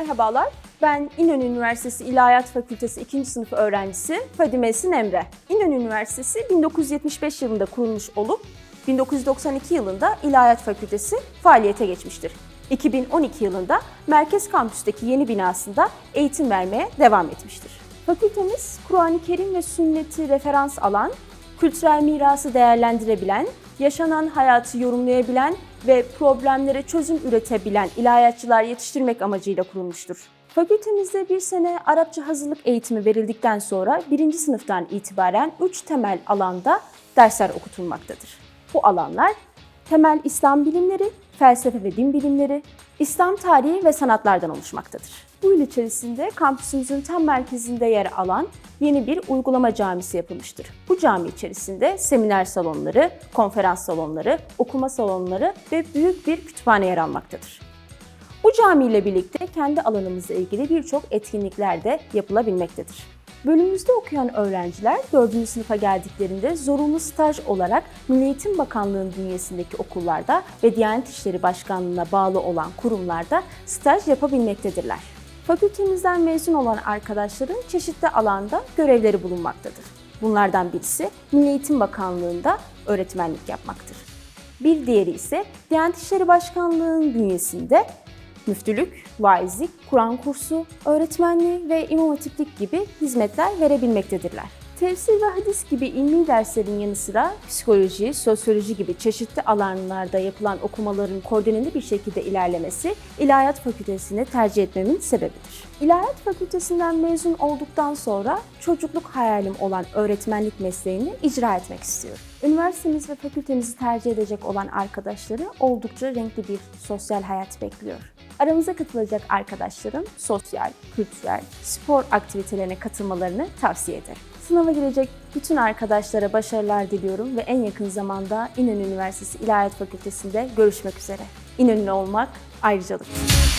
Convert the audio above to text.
Merhabalar, ben İnönü Üniversitesi İlahiyat Fakültesi 2. sınıf öğrencisi Fadime Esin Emre. İnönü Üniversitesi 1975 yılında kurulmuş olup 1992 yılında İlahiyat Fakültesi faaliyete geçmiştir. 2012 yılında Merkez Kampüs'teki yeni binasında eğitim vermeye devam etmiştir. Fakültemiz Kur'an-ı Kerim ve sünneti referans alan, kültürel mirası değerlendirebilen, yaşanan hayatı yorumlayabilen ve problemlere çözüm üretebilen ilahiyatçılar yetiştirmek amacıyla kurulmuştur. Fakültemizde bir sene Arapça hazırlık eğitimi verildikten sonra birinci sınıftan itibaren üç temel alanda dersler okutulmaktadır. Bu alanlar temel İslam bilimleri, felsefe ve din bilimleri, İslam tarihi ve sanatlardan oluşmaktadır. Bu yıl içerisinde kampüsümüzün tam merkezinde yer alan yeni bir uygulama camisi yapılmıştır. Bu cami içerisinde seminer salonları, konferans salonları, okuma salonları ve büyük bir kütüphane yer almaktadır. Bu cami ile birlikte kendi alanımızla ilgili birçok etkinlikler de yapılabilmektedir. Bölümümüzde okuyan öğrenciler 4. sınıfa geldiklerinde zorunlu staj olarak Milli Eğitim Bakanlığı'nın bünyesindeki okullarda ve Diyanet İşleri Başkanlığı'na bağlı olan kurumlarda staj yapabilmektedirler. Fakültemizden mezun olan arkadaşların çeşitli alanda görevleri bulunmaktadır. Bunlardan birisi Milli Eğitim Bakanlığı'nda öğretmenlik yapmaktır. Bir diğeri ise Diyanet İşleri Başkanlığı'nın bünyesinde müftülük, vaizlik, Kur'an kursu, öğretmenliği ve imam hatiplik gibi hizmetler verebilmektedirler. Tefsir ve hadis gibi ilmi derslerin yanı sıra psikoloji, sosyoloji gibi çeşitli alanlarda yapılan okumaların koordineli bir şekilde ilerlemesi İlahiyat Fakültesini tercih etmemin sebebidir. İlahiyat Fakültesinden mezun olduktan sonra çocukluk hayalim olan öğretmenlik mesleğini icra etmek istiyorum. Üniversitemiz ve fakültemizi tercih edecek olan arkadaşları oldukça renkli bir sosyal hayat bekliyor. Aramıza katılacak arkadaşların sosyal, kültürel, spor aktivitelerine katılmalarını tavsiye ederim. Sınava girecek bütün arkadaşlara başarılar diliyorum ve en yakın zamanda İnönü Üniversitesi İlahiyat Fakültesi'nde görüşmek üzere. İnönü olmak ayrıcalıktır.